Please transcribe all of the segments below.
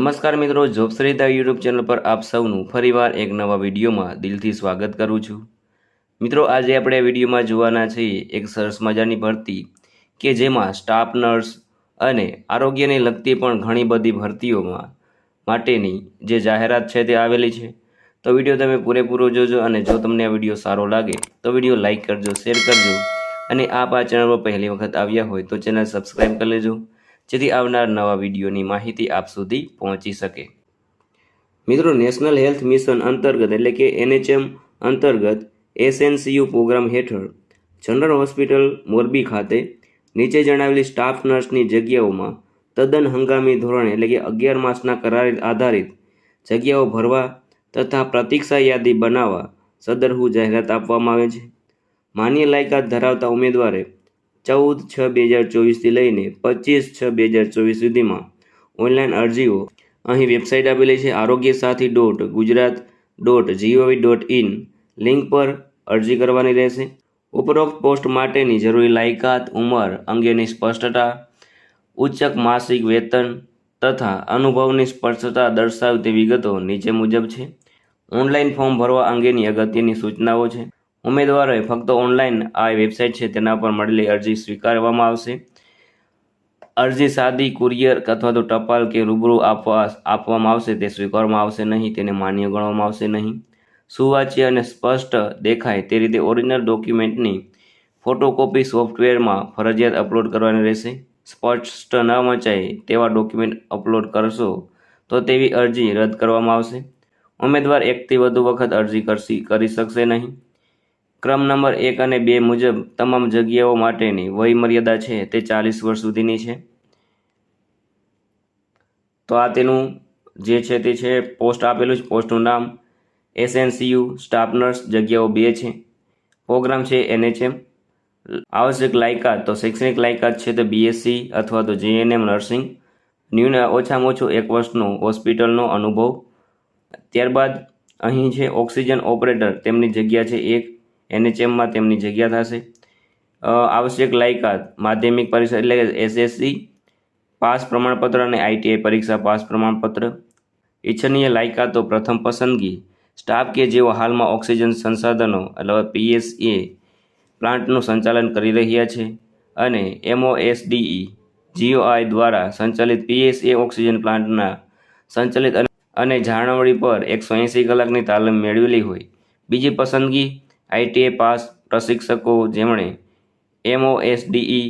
નમસ્કાર મિત્રો, જોબશ્રીતા YouTube channel પર આપ સૌનું ફરીવાર એક નવા વિડીયોમાં દિલથી સ્વાગત કરું છું. મિત્રો, આજે આપણે વિડીયોમાં જોવાના છીએ એક સરસ મજાની ભરતી કે જેમાં સ્ટાફ નર્સ અને આરોગ્યને લગતી પણ ઘણી બધી ભરતીઓમાં માટેની જે જાહેરાત છે તે આવેલી છે. તો વીડિયો તમે પૂરેપૂરો જોજો અને જો તમને આ વીડિયો સારો લાગે, તો વીડિયો લાઇક કરજો, શેર કરજો અને આપ આ ચેનલ પર પહેલી વખત આવ્યા હોય તો ચેનલ સબસ્ક્રાઈબ કરી લેજો. જેથી આવનાર નવા વિડીયોની માહિતી આપ સુધી પહોંચી શકે. મિત્રો નેશનલ હેલ્થ મિશન અંતર્ગત એટલે કે એનએચએમ અંતર્ગત એસએનસીયુ પ્રોગ્રામ હેઠળ જનરલ હોસ્પિટલ મોરબી ખાતે નીચે જણાવેલી સ્ટાફ નર્સની જગ્યાઓમાં તદ્દન હંગામી ધોરણે એટલે કે અગિયાર માસના કરાર આધારિત જગ્યાઓ ભરવા તથા પ્રતીક્ષા યાદી બનાવવા સદરહુ જાહેરાત આપવામાં આવે છે. માન્ય લાયકાત ધરાવતા ઉમેદવારે ચૌદ છ બે હજાર ચોવીસથી લઈને પચીસ છ બે હજાર ચોવીસ સુધીમાં ઓનલાઈન અરજીઓ અહીં વેબસાઇટ આપેલી છે. Arogya Sathi dot Gujarat dot GOV dot in link પર અરજી કરવાની રહેશે. ઉપરોક્ત પોસ્ટ માટેની જરૂરી લાયકાત, ઉંમર અંગેની સ્પષ્ટતા, ઉચ્ચક માસિક વેતન તથા અનુભવની સ્પષ્ટતા દર્શાવતી વિગતો નીચે મુજબ છે. ઓનલાઈન ફોર્મ ભરવા અંગેની અગત્યની સૂચનાઓ છે. ઉમેદવારોએ ફક્ત ઓનલાઈન આ વેબસાઇટ છે તેના પર મળેલી અરજી સ્વીકારવામાં આવશે. અરજી સાદી, કુરિયર અથવા તો ટપાલ કે રૂબરૂ આપવા આપવામાં આવશે તે સ્વીકારવામાં આવશે નહીં, તેને માન્ય ગણવામાં આવશે નહીં. સુવાચ્ય અને સ્પષ્ટ દેખાય તે રીતે ઓરિજિનલ ડોક્યુમેન્ટની ફોટોકોપી સોફ્ટવેરમાં ફરજિયાત અપલોડ કરવાની રહેશે. સ્પષ્ટ ન મચાય તેવા ડોક્યુમેન્ટ અપલોડ કરશો તો તેવી અરજી રદ કરવામાં આવશે. ઉમેદવાર એકથી વધુ વખત અરજી કરશી, કરી શકશે નહીં. ક્રમ નંબર એક અને બે મુજબ તમામ જગ્યાઓ માટેની વયમર્યાદા છે તે ચાલીસ વર્ષ સુધીની છે. તો આ તેનું જે છે તે છે, પોસ્ટ આપેલું છે, પોસ્ટનું નામ એસએનસીયુ સ્ટાફ નર્સ જગ્યાઓ બે છે. પ્રોગ્રામ છે એનએચએમ. આવશ્યક લાયકાત, તો શૈક્ષણિક લાયકાત છે તો બીએસસી અથવા તો જીએનએમ નર્સિંગ. ન્યૂન ઓછામાં ઓછો એક વર્ષનો હોસ્પિટલનો અનુભવ. ત્યારબાદ અહીં છે ઓક્સિજન ઓપરેટર, તેમની જગ્યા છે એક. એનએચએમમાં તેમની જગ્યા થશે. આવશ્યક લાયકાત, માધ્યમિક પરીક્ષા એટલે કે એસએસસી, પાસ પ્રમાણપત્ર અને આઈટીઆઈ પરીક્ષા પાસ પ્રમાણપત્ર. ઈચ્છનીય લાયકાતો, પ્રથમ પસંદગી, સ્ટાફ કે જેઓ હાલમાં ઓક્સિજન સંસાધનો એટલે પીએસએ પ્લાન્ટનું સંચાલન કરી રહ્યા છે અને એમઓએસડીઈ, જીઓઆઈ દ્વારા સંચાલિત પીએસએ ઓક્સિજન પ્લાન્ટના સંચાલિત અને જાળવણી પર એકસો એંસી કલાકની તાલીમ મેળવેલી હોય. બીજી પસંદગી આઈટીઆઈ પાસ પ્રશિક્ષકો જેમણે એમઓએસડીઈ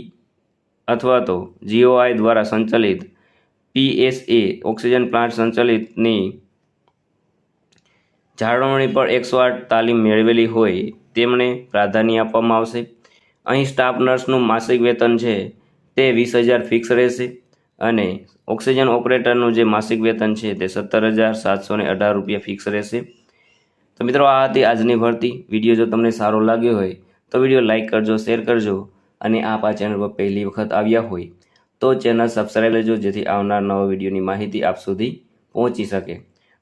અથવા તો જીઓઆઈ દ્વારા સંચાલિત પીએસએ, ઓક્સિજન પ્લાન્ટ સંચાલિતની જાળવણી પર એકસો આઠ તાલીમ મેળવેલી હોય તેમને પ્રાધાન્ય આપવામાં આવશે. અહીં સ્ટાફ નર્સનું માસિક વેતન છે તે વીસ હજાર ફિક્સ રહેશે અને ઓક્સિજન ઓપરેટરનું જે માસિક વેતન છે તે સત્તર હજાર સાતસો અઢાર રૂપિયા ફિક્સ રહેશે. તો મિત્રો, આ હતી આજની ભરતી. વીડિયો જો તમને સારો લાગ્યો હોય, તો વીડિયો લાઇક કરજો, શેર કરજો અને આપ આ ચેનલ પર પહેલી વખત આવ્યા હોય, તો ચેનલ સબસ્ક્રાઈબ લેજો જેથી આવનાર નવા વિડીયોની માહિતી આપ સુધી પહોંચી શકે.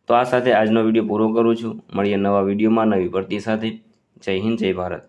તો આ સાથે આજનો વીડિયો પૂરો કરું છું. મળીએ નવા વિડીયોમાં નવી ભરતી સાથે. જય હિન્દ, જય ભારત.